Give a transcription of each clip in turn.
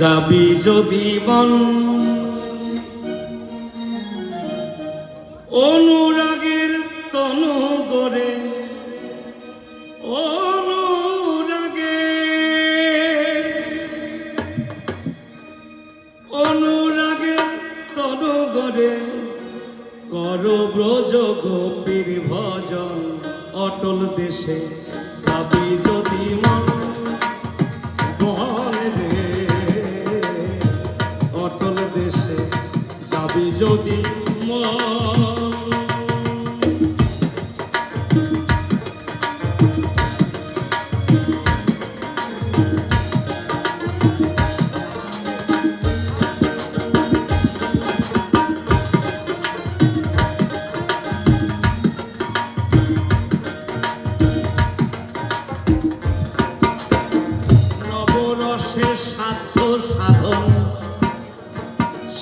যাবি যদি বল। অনুরাগের তন গড়ে অনুরাগে অনুরাগের তন গড়ে কর ব্রজ গোপীর ভজন, অটল দেশে যাবি যদি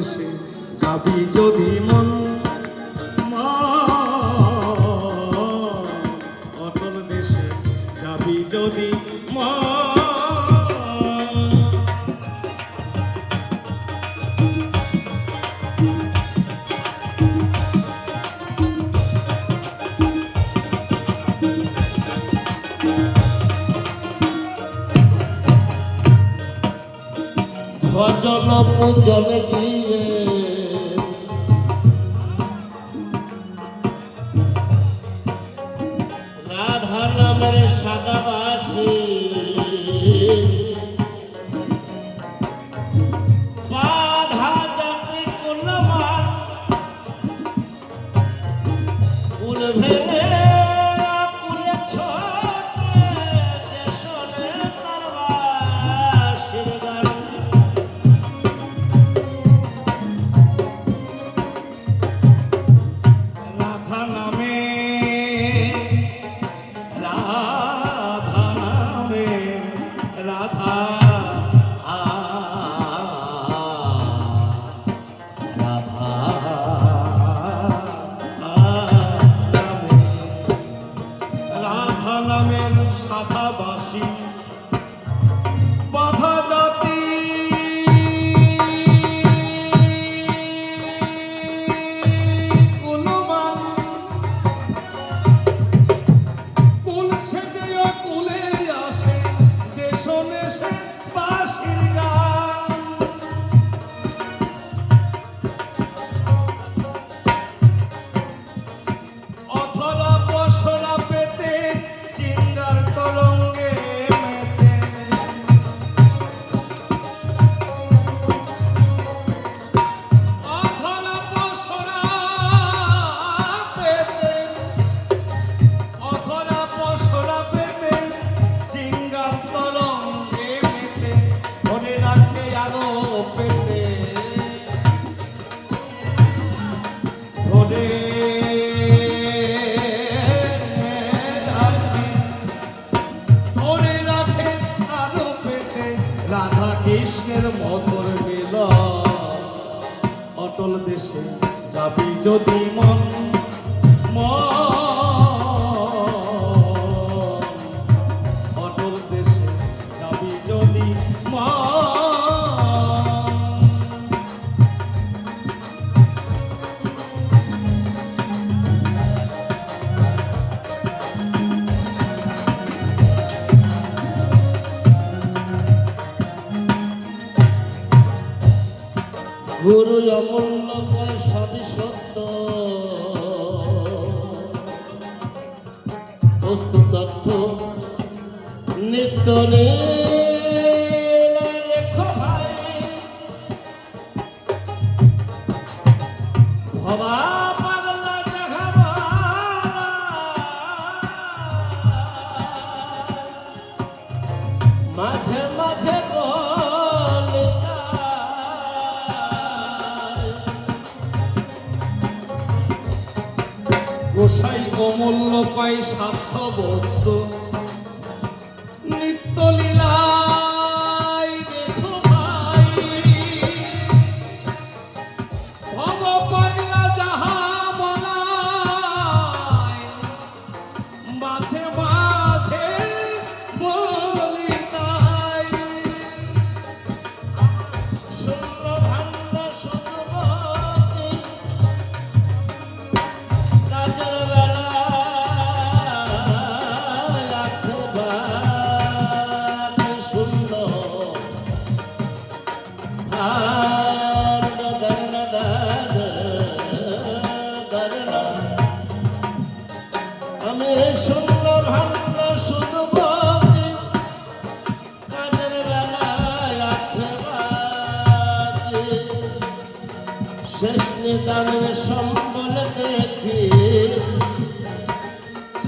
দেশে যাবি যদি নব জল দিয়ে রাধা নামের সাদা রাধাবাসী মঙ্গল দেশে যাবি যদি মন মটল দেশে যাবি যদি মন। গুরু অমূল্য কয় সবই সত্য। বস্তু তথ্য নিত্য অমূল্য পাই সাধ্য বস্তু। শেষ নিদানের সম্বল দেখি।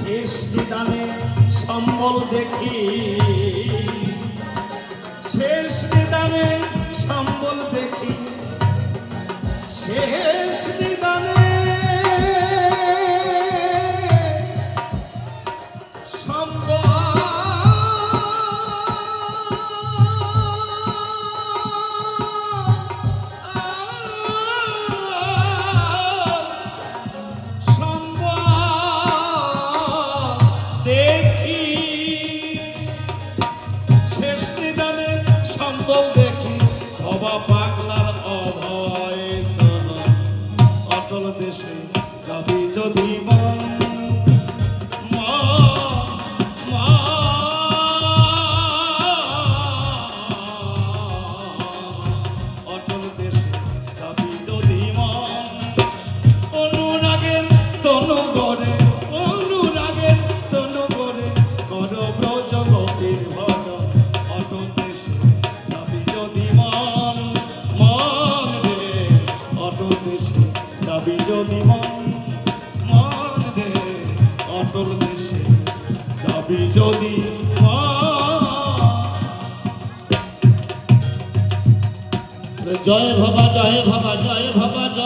শেষ নিদানের সম্বল দেখি। শেষ নিদানের সম্বল দেখি। শেষ সকল দেশে যাবি যদি মন। যদি জয় ভবা জয় ভবা জয় ভবা জয়